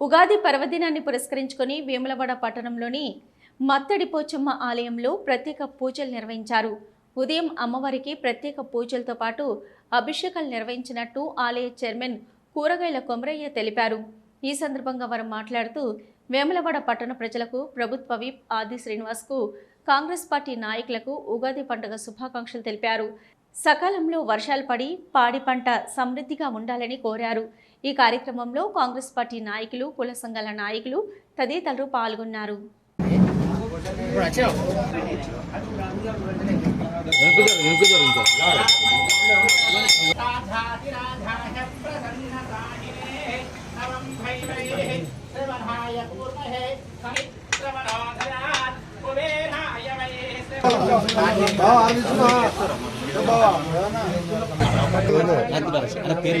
ఉగాది పర్వదినాన్ని పురస్కరించుకొని వేములవాడ పట్టణంలోని మత్తడి పోచమ్మ ఆలయంలో ప్రత్యేక పూజలు నిర్వహించారు. ఉదయం అమ్మవారికి ప్రత్యేక పూజలతో పాటు అభిషేకాలు నిర్వహించినట్టు ఆలయ చైర్మన్ కూరగాయల కొమరయ్య తెలిపారు. ఈ సందర్భంగా వారు మాట్లాడుతూ వేములవాడ పట్టణ ప్రజలకు ప్రభుత్వ విప్ ఆది శ్రీనివాస్కు కాంగ్రెస్ పార్టీ నాయకులకు ఉగాది పండుగ శుభాకాంక్షలు తెలిపారు. సకాలంలో వర్షాలు పడి పాడి పంట సమృద్ధిగా ఉండాలని కోరారు ఈ కార్యక్రమంలో కాంగ్రెస్ పార్టీ నాయకులు కుల సంఘాల నాయకులు తదితరులు పాల్గొన్నారు పేరు